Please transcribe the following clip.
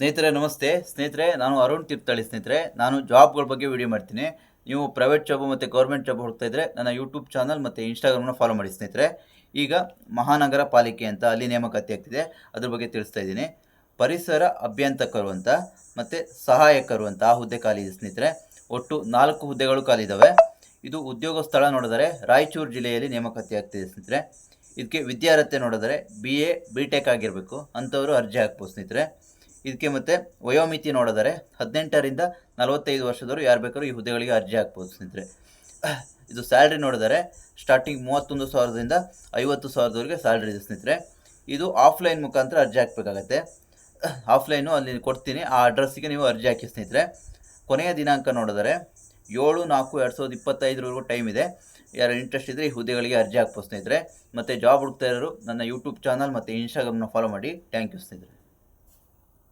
ಸ್ನೇಹಿತರೆ, ನಮಸ್ತೆ. ಸ್ನೇಹಿತರೆ, ನಾನು ಅರುಣ್ ತೀರ್ಥಹಳ್ಳಿ ಸ್ನೇಹಿತರೆ. ನಾನು ಜಾಬ್ಗಳ ಬಗ್ಗೆ ವಿಡಿಯೋ ಮಾಡ್ತೀನಿ. ನೀವು ಪ್ರೈವೇಟ್ ಜಾಬು ಮತ್ತು ಗೌರ್ಮೆಂಟ್ ಜಾಬ್ ಹುಡುಕ್ತಾ ಇದ್ದರೆ ನನ್ನ ಯೂಟ್ಯೂಬ್ ಚಾನಲ್ ಮತ್ತು ಇನ್ಸ್ಟಾಗ್ರಾಮ್ನ ಫಾಲೋ ಮಾಡಿ ಸ್ನೇಹಿತರೆ. ಈಗ ಮಹಾನಗರ ಪಾಲಿಕೆ ಅಂತ ಅಲ್ಲಿ ನೇಮಕಾತಿ ಆಗ್ತಿದೆ. ಅದ್ರ ಬಗ್ಗೆ ತಿಳಿಸ್ತಾ ಇದ್ದೀನಿ. ಪರಿಸರ ಅಭ್ಯಂತಕರು ಅಂತ ಮತ್ತು ಸಹಾಯಕರು ಅಂತ ಆ ಹುದ್ದೆ ಖಾಲಿ ಇದೆ ಸ್ನೇಹಿತರೆ. ಒಟ್ಟು ನಾಲ್ಕು ಹುದ್ದೆಗಳು ಖಾಲಿ ಇದ್ದಾವೆ ಇದು ಉದ್ಯೋಗ ಸ್ಥಳ ನೋಡಿದರೆ ರಾಯಚೂರು ಜಿಲ್ಲೆಯಲ್ಲಿ ನೇಮಕಾತಿ ಆಗ್ತಿದೆ ಸ್ನೇಹಿತರೆ. ಇದಕ್ಕೆ ವಿದ್ಯಾರ್ಹತೆ ನೋಡಿದರೆ ಬಿ ಎ ಬಿ ಟೆಕ್ ಆಗಿರಬೇಕು. ಅಂಥವರು ಅರ್ಜಿ ಹಾಕ್ಬೋದು ಸ್ನೇಹಿತರೆ. ಇದಕ್ಕೆ ಮತ್ತೆ ವಯೋಮಿತಿ ನೋಡಿದರೆ ಹದಿನೆಂಟರಿಂದ ನಲವತ್ತೈದು ವರ್ಷದವರು ಯಾರು ಬೇಕಾದ್ರೂ ಈ ಹುದ್ದೆಗಳಿಗೆ ಅರ್ಜಿ ಹಾಕ್ಬೋದು ಸ್ನೇಹಿತರೆ. ಇದು ಸ್ಯಾಲ್ರಿ ನೋಡಿದರೆ ಸ್ಟಾರ್ಟಿಂಗ್ ಮೂವತ್ತೊಂದು ಸಾವಿರದಿಂದ ಐವತ್ತು ಸಾವಿರದವರೆಗೆ ಸ್ಯಾಲ್ರಿ ಇದೆ ಸ್ನೇಹಿತರೆ. ಇದು ಆಫ್ಲೈನ್ ಮುಖಾಂತರ ಅರ್ಜಿ ಹಾಕಬೇಕಾಗತ್ತೆ. ಆಫ್ಲೈನು ಅಲ್ಲಿ ಕೊಡ್ತೀನಿ, ಆ ಅಡ್ರೆಸ್ಸಿಗೆ ನೀವು ಅರ್ಜಿ ಹಾಕಿ ಸ್ನೇಹಿತರೆ. ಕೊನೆಯ ದಿನಾಂಕ ನೋಡಿದರೆ ಏಳು ನಾಲ್ಕು ಎರಡು ಸಾವಿರದ ಇಪ್ಪತ್ತೈದರವರೆಗೂ ಟೈಮ್ ಇದೆ. ಯಾರು ಇಂಟ್ರೆಸ್ಟ್ ಇದ್ದರೆ ಈ ಹುದ್ದೆಗಳಿಗೆ ಅರ್ಜಿ ಹಾಕ್ಬೋದು ಸ್ನೇಹಿತರೆ. ಮತ್ತು ಜಾಬ್ ಹುಡುಕ್ತಾ ಇರೋರು ನನ್ನ ಯೂಟ್ಯೂಬ್ ಚಾನಲ್ ಮತ್ತು ಇನ್ಸ್ಟಾಗ್ರಾಮ್ನ ಫಾಲೋ ಮಾಡಿ. ಥ್ಯಾಂಕ್ ಯು ಸ್ನೇಹಿತರೆ.